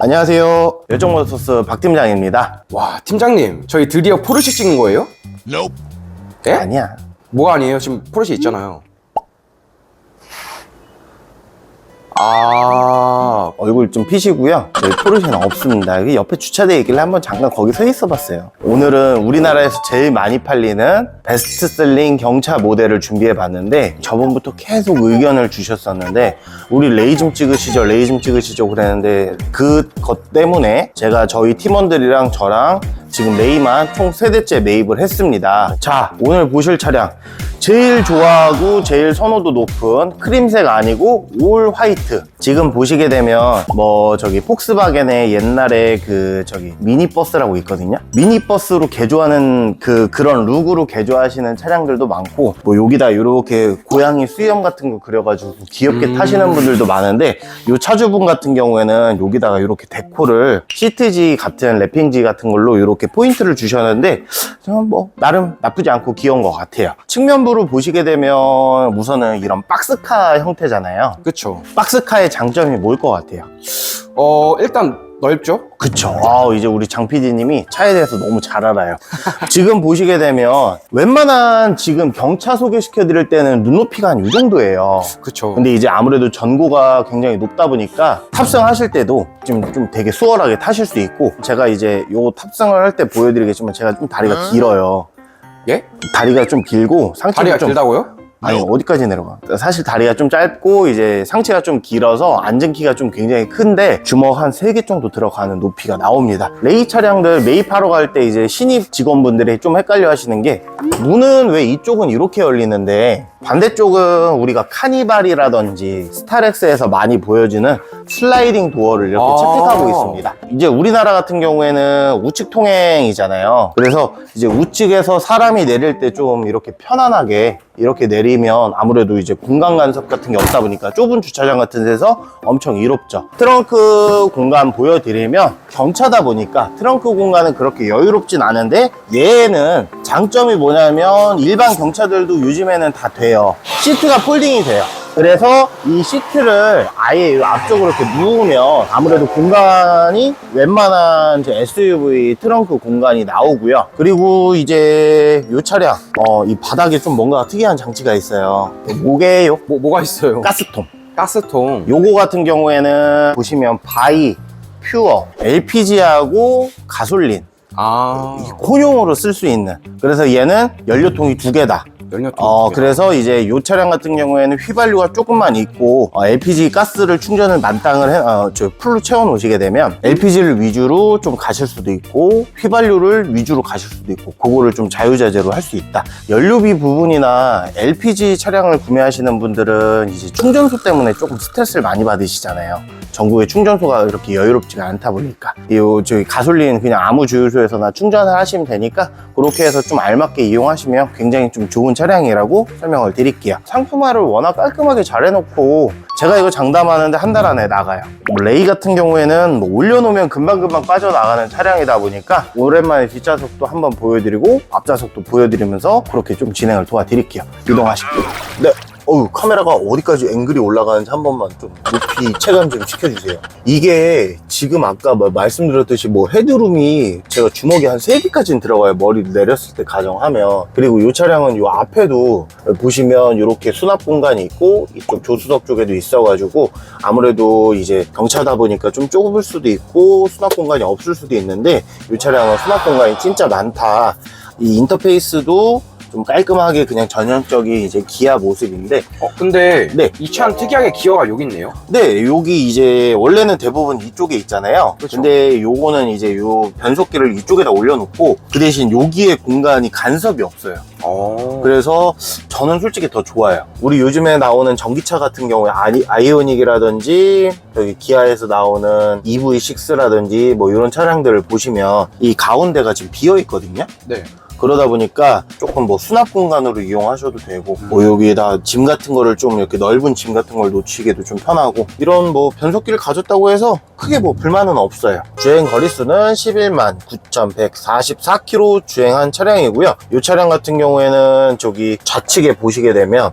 안녕하세요. 열정모터스 박 팀장입니다. 와 팀장님 저희 드디어 포르쉐 찍은 거예요? 네? 아니야. 뭐가 아니에요? 지금 포르쉐 있잖아요 아 얼굴 좀 피시고요. 저희 포르쉐는 없습니다. 여기 옆에 주차되어 있길래 한번 잠깐 거기 서 있어 봤어요. 오늘은 우리나라에서 제일 많이 팔리는 베스트셀링 경차 모델을 준비해 봤는데 저번부터 계속 의견을 주셨었는데 우리 레이 좀 찍으시죠, 레이 좀 찍으시죠 그랬는데 그것 때문에 제가 저희 팀원들이랑 저랑 지금 레이만 총 세대째 매입을 했습니다. 자, 오늘 보실 차량. 제일 좋아하고 제일 선호도 높은 크림색 아니고 올 화이트. 지금 보시게 되면 뭐 저기 폭스바겐의 옛날에 그 저기 미니버스라고 있거든요. 미니버스로 개조하는 그 그런 룩으로 개조하 시는 차량들도 많고 뭐 여기다 이렇게 고양이 수염 같은 거 그려가지고 귀엽게 음. 타시는 분들도 많은데 요 차주분 같은 경우에는 여기다가 이렇게 데코를 시트지 같은 랩핑지 같은 걸로 이렇게 포인트를 주셨는데 뭐 나름 나쁘지 않고 귀여운 것 같아요. 측면부로 보시게 되면 우선은 이런 박스카 형태잖아요. 그쵸 박스카의 장점이 뭘 것 같아요? 어 일단 넓죠? 그쵸. 아, 이제 우리 장 PD님이 차에 대해서 너무 잘 알아요. 지금 보시게 되면 웬만한 지금 경차 소개시켜 드릴 때는 눈높이가 한 이 정도예요. 그쵸 근데 이제 아무래도 전고가 굉장히 높다 보니까 탑승하실 때도 좀, 좀 되게 수월하게 타실 수 있고 제가 이제 요 탑승을 할 때 보여드리겠지만 제가 좀 다리가 길어요. 예? 다리가 좀 길고 상체가 다리가 좀 길다고요? 아니 어디까지 내려가? 사실 다리가 좀 짧고 이제 상체가 좀 길어서 앉은 키가 좀 굉장히 큰데 주먹 한세개 정도 들어가는 높이가 나옵니다. 레이 차량들 매입하러 갈 때 이제 신입 직원분들이 좀 헷갈려 하시는 게 문은 왜 이쪽은 이렇게 열리는데 반대쪽은 우리가 카니발이라든지 스타렉스에서 많이 보여지는 슬라이딩 도어를 이렇게 아. 채택하고 있습니다. 이제 우리나라 같은 경우에는 우측 통행이잖아요. 그래서 이제 우측에서 사람이 내릴 때 좀 이렇게 편안하게 이렇게 내리면 아무래도 이제 공간 간섭 같은 게 없다 보니까 좁은 주차장 같은 데서 엄청 이롭죠. 트렁크 공간 보여드리면 경차다 보니까 트렁크 공간은 그렇게 여유롭진 않은데 얘는 장점이 뭐냐면 일반 경차들도 요즘에는 다 돼요. 시트가 폴딩이 돼요. 그래서 이 시트를 아예 이 앞쪽으로 이렇게 누우면 아무래도 공간이 웬만한 SUV 트렁크 공간이 나오고요. 그리고 이제 이 차량, 어, 이 바닥에 좀 뭔가 특이한 장치가 있어요. 뭐게요? 뭐, 뭐가 있어요? 가스통. 가스통 요거 같은 경우에는 보시면 바이, 퓨어, LPG하고 가솔린, 아 혼용으로 쓸 수 있는. 그래서 얘는 연료통이 두 개다. 연료통 어, 그래서 이제 이 차량 같은 경우에는 휘발유가 조금만 있고 어, LPG 가스를 충전을 만땅을 해, 어, 저 풀로 채워 놓으시게 되면 LPG를 위주로 좀 가실 수도 있고 휘발유를 위주로 가실 수도 있고 그거를 좀 자유자재로 할 수 있다. 연료비 부분이나 LPG 차량을 구매하시는 분들은 이제 충전소 때문에 조금 스트레스를 많이 받으시잖아요. 전국에 충전소가 이렇게 여유롭지가 않다 보니까 이 저희 가솔린 그냥 아무 주유소에서나 충전을 하시면 되니까 그렇게 해서 좀 알맞게 이용하시면 굉장히 좀 좋은 차량이라고 설명을 드릴게요. 상품화를 워낙 깔끔하게 잘 해놓고 제가 이거 장담하는데 한 달 안에 나가요. 뭐 레이 같은 경우에는 뭐 올려놓으면 금방금방 빠져나가는 차량이다 보니까 오랜만에 뒷좌석도 한번 보여드리고 앞좌석도 보여드리면서 그렇게 좀 진행을 도와드릴게요. 이동하실게요. 네. 어우 카메라가 어디까지 앵글이 올라가는지 한 번만 좀 높이 체감 좀 시켜주세요. 이게 지금 아까 뭐 말씀드렸듯이 뭐 헤드룸이 제가 주먹이 한 3개까지는 들어가요. 머리를 내렸을 때 가정하면. 그리고 이 차량은 이 앞에도 보시면 이렇게 수납 공간이 있고 이쪽 조수석 쪽에도 있어가지고 아무래도 이제 경차다 보니까 좀 좁을 수도 있고 수납 공간이 없을 수도 있는데 이 차량은 수납 공간이 진짜 많다. 이 인터페이스도 좀 깔끔하게 그냥 전형적인 이제 기아 모습인데. 어 근데 네. 이 차는 특이하게 기어가 여기 있네요. 네 여기 이제 원래는 대부분 이쪽에 있잖아요. 그쵸. 근데 요거는 이제 요 변속기를 이쪽에다 올려놓고 그 대신 여기에 공간이 간섭이 없어요. 어. 그래서 저는 솔직히 더 좋아요. 우리 요즘에 나오는 전기차 같은 경우에 아이, 아이오닉이라든지 저기 기아에서 나오는 EV6라든지 뭐 이런 차량들을 보시면 이 가운데가 지금 비어 있거든요. 네. 그러다 보니까 조금 뭐 수납 공간으로 이용하셔도 되고 뭐 여기에다 짐 같은 거를 좀 이렇게 넓은 짐 같은 걸 놓치기도 좀 편하고 이런 뭐 변속기를 가졌다고 해서 크게 뭐 불만은 없어요. 주행 거리수는 11만 9,144km 주행한 차량이고요. 이 차량 같은 경우에는 저기 좌측에 보시게 되면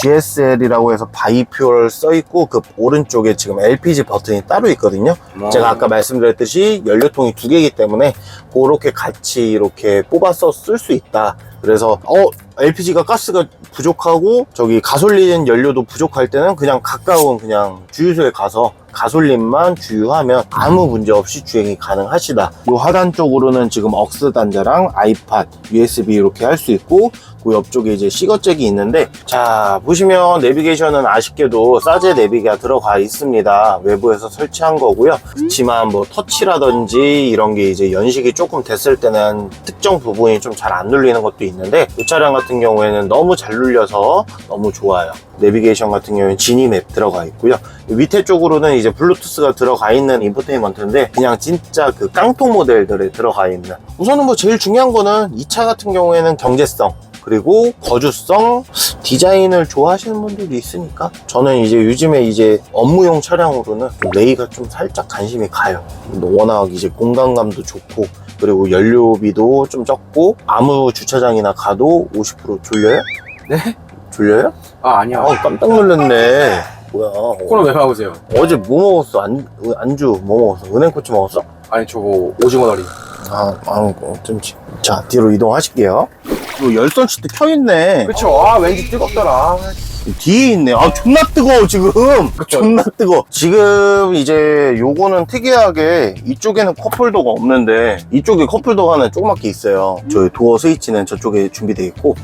GSL이라고 해서 바이퓨얼 써 있고 그 오른쪽에 지금 LPG 버튼이 따로 있거든요. 어. 제가 아까 말씀드렸듯이 연료통이 두 개이기 때문에 그렇게 같이 이렇게 뽑아서 쓸 수 있다. 그래서 어 LPG가 가스가 부족하고 저기 가솔린 연료도 부족할 때는 그냥 가까운 그냥 주유소에 가서 가솔린만 주유하면 아무 문제 없이 주행이 가능하시다. 요 하단 쪽으로는 지금 억스 단자랑 아이팟, USB 이렇게 할 수 있고 그 옆쪽에 이제 시거잭이 있는데 자 보시면 내비게이션은 아쉽게도 사제 내비가 들어가 있습니다. 외부에서 설치한 거고요. 그렇지만 뭐 터치라든지 이런 게 이제 연식이 조금 됐을 때는 특정 부분이 좀 잘 안 눌리는 것도 있는데 이 차량 같은 경우에는 너무 잘 눌려서 너무 좋아요. 내비게이션 같은 경우에는 지니맵 들어가 있고요. 이 밑에 쪽으로는 이제 블루투스가 들어가 있는 인포테인먼트인데 그냥 진짜 그 깡통 모델들에 들어가 있는. 우선은 뭐 제일 중요한 거는 이 차 같은 경우에는 경제성 그리고 거주성 디자인을 좋아하시는 분들도 있으니까 저는 이제 요즘에 이제 업무용 차량으로는 좀 레이가 좀 살짝 관심이 가요 워낙 이제 공간감도 좋고 그리고 연료비도 좀 적고 아무 주차장이나 가도 50% 졸려요? 네? 졸려요? 아 아니야. 아 깜짝 놀랐네 뭐야 코너 왜 막으세요? 어제 뭐 먹었어? 안, 안주 뭐 먹었어? 은행코치 먹었어? 아니 저거 오징어 다리. 아, 아, 좀, 지- 자, 뒤로 이동하실게요. 이 열선 시트 켜있네. 그쵸. 아 왠지 뜨겁더라. 뒤에 있네. 아, 존나 뜨거워, 지금. 그쵸. 존나 뜨거워. 지금 이제 요거는 특이하게 이쪽에는 컵홀더가 없는데 이쪽에 컵홀더가 하나 조그맣게 있어요. 저희 도어 스위치는 저쪽에 준비되어 있고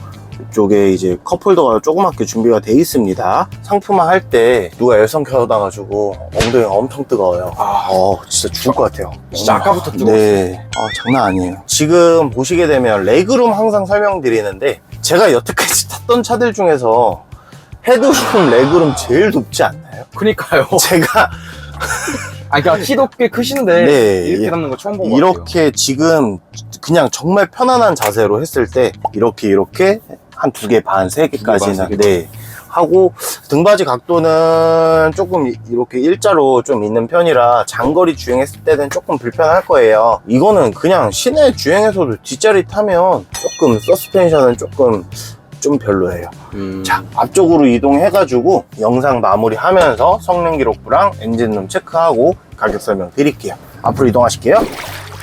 이쪽에 이제 컵홀더가 조그맣게 준비가 돼 있습니다. 상품화 할 때 누가 열선 켜다 가지고 엉덩이가 엄청 뜨거워요. 아. 어, 진짜 죽을 것 같아요. 진짜 아까부터 뜨거웠어요. 네. 아, 장난 아니에요. 지금 보시게 되면 레그룸 항상 설명드리는데 제가 여태까지 탔던 차들 중에서 헤드룸 레그룸 제일 높지 않나요? 그니까요. 제가 아 그러니까 키도 꽤 크신데 네, 이렇게 예. 남는 거 처음 본것 같아요. 이렇게 지금 그냥 정말 편안한 자세로 했을 때 이렇게 이렇게 한 두 개 반, 세 개까지는 개. 네. 하고 등받이 각도는 조금 이렇게 일자로 좀 있는 편이라 장거리 주행했을 때는 조금 불편할 거예요. 이거는 그냥 시내 주행에서도 뒷자리 타면 조금 서스펜션은 조금 좀 별로예요. 음. 자, 앞쪽으로 이동해 가지고 영상 마무리 하면서 성능 기록부랑 엔진룸 체크하고 가격 설명 드릴게요. 앞으로 이동하실게요.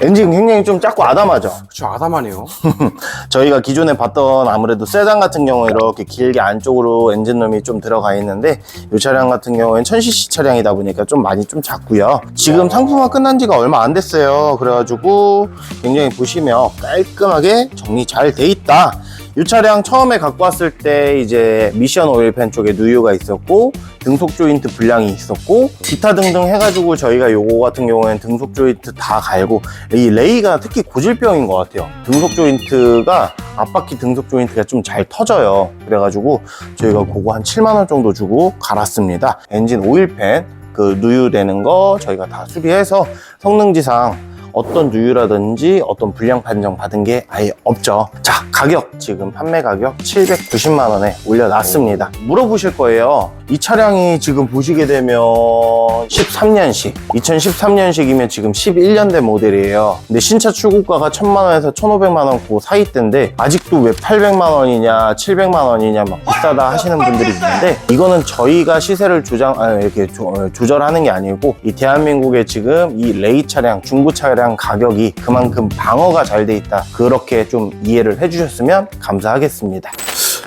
엔진 굉장히 좀 작고 아담하죠? 그쵸 아담하네요. 저희가 기존에 봤던 아무래도 세단 같은 경우에 이렇게 길게 안쪽으로 엔진룸이 좀 들어가 있는데 이 차량 같은 경우에는 1000cc 차량이다 보니까 좀 많이 좀 작고요. 지금 상품화 끝난 지가 얼마 안 됐어요. 그래가지고 굉장히 보시면 깔끔하게 정리 잘 돼 있다. 이 차량 처음에 갖고 왔을 때 이제 미션 오일팬 쪽에 누유가 있었고 등속 조인트 불량이 있었고 기타 등등 해가지고 저희가 요거 같은 경우에는 등속 조인트 다 갈고 이 레이가 특히 고질병인 것 같아요. 등속 조인트가 앞바퀴 등속 조인트가 좀 잘 터져요. 그래가지고 저희가 그거 한 7만원 정도 주고 갈았습니다. 엔진 오일팬 그 누유되는 거 저희가 다 수리해서 성능지상 어떤 누유라든지 어떤 불량 판정 받은 게 아예 없죠. 자, 가격 지금 판매 가격 790만 원에 올려놨습니다. 물어보실 거예요. 이 차량이 지금 보시게 되면 13년식, 2013년식이면 지금 11년 된 모델이에요. 근데 신차 출고가가 1000만 원에서 1500만 원 그 사이 때인데 아직도 왜 800만 원이냐, 700만 원이냐 막 비싸다 하시는 분들이 있는데 이거는 저희가 시세를 조장 아, 이렇게 조, 어, 조절하는 게 아니고 이 대한민국의 지금 이 레이 차량, 중고 차량 가격이 그만큼 방어가 잘 돼 있다. 그렇게 좀 이해를 해주셨으면 감사하겠습니다.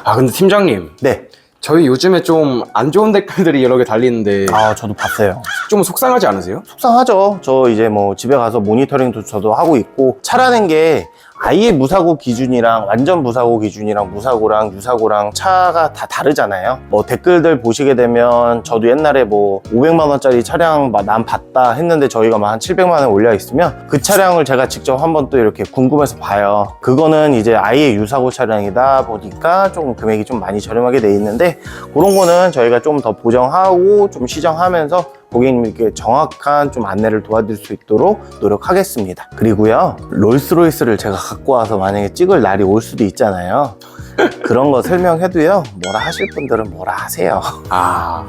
아 근데 팀장님 네. 저희 요즘에 좀 안 좋은 댓글들이 여러 개 달리는데 아, 저도 봤어요. 좀 속상하지 않으세요? 속상하죠. 저 이제 뭐 집에 가서 모니터링도 저도 하고 있고 차라는 게 아예 무사고 기준이랑 완전 무사고 기준이랑 무사고랑 유사고랑 차가 다 다르잖아요. 뭐 댓글들 보시게 되면 저도 옛날에 뭐 500만 원짜리 차량 막난 봤다 했는데 저희가 막 한 700만 원 올려 있으면 그 차량을 제가 직접 한번 또 이렇게 궁금해서 봐요. 그거는 이제 아예 유사고 차량이다 보니까 조금 금액이 좀 많이 저렴하게 돼 있는데 그런 거는 저희가 좀 더 보정하고 좀 시정하면서 고객님께 정확한 좀 안내를 도와드릴 수 있도록 노력하겠습니다. 그리고요, 롤스로이스를 제가 갖고 와서 만약에 찍을 날이 올 수도 있잖아요. 그런 거 설명해도요. 뭐라 하실 분들은 뭐라 하세요. 아,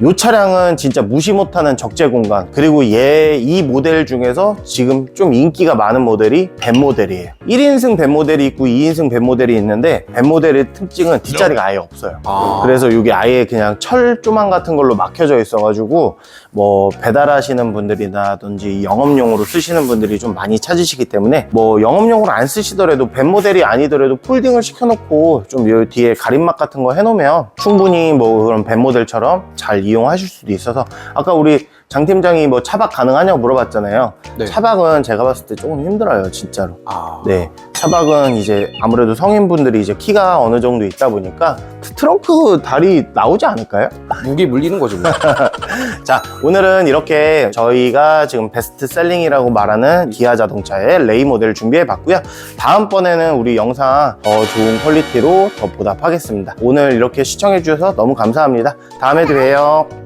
이 차량은 진짜 무시 못하는 적재 공간. 그리고 얘 이 모델 중에서 지금 좀 인기가 많은 모델이 벤 모델이에요. 1인승 벤 모델이 있고 2인승 벤 모델이 있는데 벤 모델의 특징은 뒷자리가 아예 없어요. 아. 그래서 이게 아예 그냥 철 조망 같은 걸로 막혀져 있어가지고 뭐 배달하시는 분들이라든지 영업용으로 쓰시는 분들이 좀 많이 찾으시기 때문에 뭐 영업용으로 안 쓰시더라도 벤 모델이 아니더라도 폴딩을 시켜놓고 좀 요 뒤에 가림막 같은 거 해놓으면 충분히 뭐 그런 벤 모델처럼 잘 이용하실 수도 있어서 아까 우리 장 팀장이 뭐 차박 가능하냐고 물어봤잖아요. 네. 차박은 제가 봤을 때 조금 힘들어요, 진짜로. 아. 네. 차박은 이제 아무래도 성인분들이 이제 키가 어느 정도 있다 보니까 트렁크 다리 나오지 않을까요? 무게 물리는 거죠. 뭐. 자, 오늘은 이렇게 저희가 지금 베스트 셀링이라고 말하는 기아 자동차의 레이 모델을 준비해 봤고요. 다음번에는 우리 영상 더 좋은 퀄리티로 더 보답하겠습니다. 오늘 이렇게 시청해 주셔서 너무 감사합니다. 다음에도 봬요.